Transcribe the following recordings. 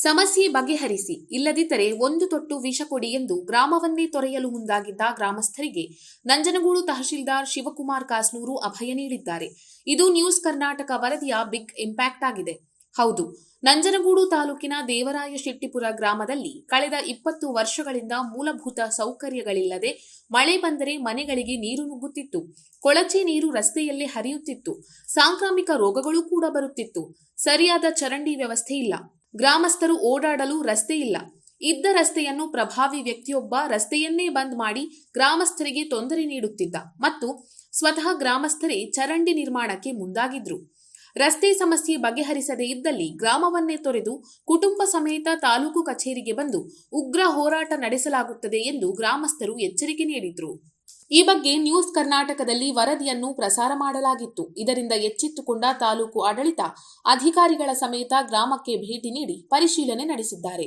ಸಮಸ್ಯೆ ಬಗೆಹರಿಸಿ, ಇಲ್ಲದಿದ್ದರೆ ಒಂದು ತೊಟ್ಟು ವಿಷ ಕೊಡಿ ಎಂದು ಗ್ರಾಮವನ್ನೇ ತೊರೆಯಲು ಮುಂದಾಗಿದ್ದ ಗ್ರಾಮಸ್ಥರಿಗೆ ನಂಜನಗೂಡು ತಹಶೀಲ್ದಾರ್ ಶಿವಕುಮಾರ್ ಕಾಸ್ನೂರು ಅಭಯ ನೀಡಿದ್ದಾರೆ. ಇದು ನ್ಯೂಸ್ ಕರ್ನಾಟಕ ವರದಿಯ ಬಿಗ್ ಇಂಪ್ಯಾಕ್ಟ್ ಆಗಿದೆ. ಹೌದು, ನಂಜನಗೂಡು ತಾಲೂಕಿನ ದೇವರಾಯ ಶೆಟ್ಟಿಪುರ ಗ್ರಾಮದಲ್ಲಿ ಕಳೆದ ಇಪ್ಪತ್ತು ವರ್ಷಗಳಿಂದ ಮೂಲಭೂತ ಸೌಕರ್ಯಗಳಿಲ್ಲದೆ ಮಳೆ ಬಂದರೆ ಮನೆಗಳಿಗೆ ನೀರು ನುಗ್ಗುತ್ತಿತ್ತು. ಕೊಳಚೆ ನೀರು ರಸ್ತೆಯಲ್ಲೇ ಹರಿಯುತ್ತಿತ್ತು. ಸಾಂಕ್ರಾಮಿಕ ರೋಗಗಳು ಕೂಡ ಬರುತ್ತಿತ್ತು. ಸರಿಯಾದ ಚರಂಡಿ ವ್ಯವಸ್ಥೆ ಇಲ್ಲ. ಗ್ರಾಮಸ್ಥರು ಓಡಾಡಲು ರಸ್ತೆ ಇಲ್ಲ. ಇದ್ದ ರಸ್ತೆಯನ್ನು ಪ್ರಭಾವಿ ವ್ಯಕ್ತಿಯೊಬ್ಬ ರಸ್ತೆಯನ್ನೇ ಬಂದ್ ಮಾಡಿ ಗ್ರಾಮಸ್ಥರಿಗೆ ತೊಂದರೆ ನೀಡುತ್ತಿದ್ದ ಮತ್ತು ಸ್ವತಃ ಗ್ರಾಮಸ್ಥರೇ ಚರಂಡಿ ನಿರ್ಮಾಣಕ್ಕೆ ಮುಂದಾಗಿದ್ರು. ರಸ್ತೆ ಸಮಸ್ಯೆ ಬಗೆಹರಿಸದೇ ಇದ್ದಲ್ಲಿ ಗ್ರಾಮವನ್ನೇ ತೊರೆದು ಕುಟುಂಬ ಸಮೇತ ತಾಲೂಕು ಕಚೇರಿಗೆ ಬಂದು ಉಗ್ರ ಹೋರಾಟ ನಡೆಸಲಾಗುತ್ತದೆ ಎಂದು ಗ್ರಾಮಸ್ಥರು ಎಚ್ಚರಿಕೆ ನೀಡಿದ್ರು. ಈ ಬಗ್ಗೆ ನ್ಯೂಸ್ ಕರ್ನಾಟಕದಲ್ಲಿ ವರದಿಯನ್ನು ಪ್ರಸಾರ ಮಾಡಲಾಗಿತ್ತು. ಇದರಿಂದ ಎಚ್ಚೆತ್ತುಕೊಂಡ ತಾಲೂಕು ಆಡಳಿತ ಅಧಿಕಾರಿಗಳ ಸಮೇತ ಗ್ರಾಮಕ್ಕೆ ಭೇಟಿ ನೀಡಿ ಪರಿಶೀಲನೆ ನಡೆಸಿದ್ದಾರೆ.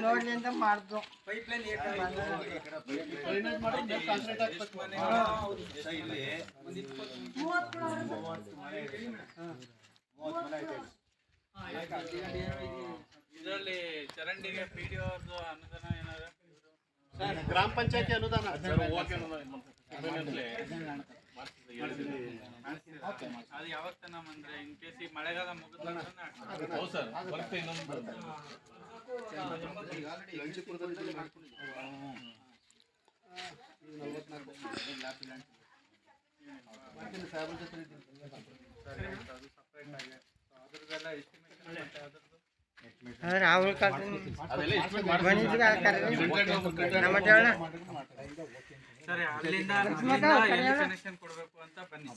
ನೋಡ್ಲಿ ಅಂತ ಮಾಡ್ದು. ಇದರಲ್ಲಿ ಚರಂಡಿಗೆ ಪಿ ಡಿ ಅವ್ರದ್ದು ಅನುದಾನ ಏನಾದ್ರು? ಗ್ರಾಮ ಪಂಚಾಯತಿ ಅನುದಾನ. ಅದು ಯಾವಾಗ ತನ ಅಂದ್ರೆ ಇನ್ ಕೇಸ್ ಈ ಮಳೆಗಾಲ ಮುಗಿದ ಸರಿ ಅಲ್ಲಿಂದ ಕನೆಕ್ಷನ್ ಕೊಡಬೇಕು ಅಂತ ಬನ್ನಿ.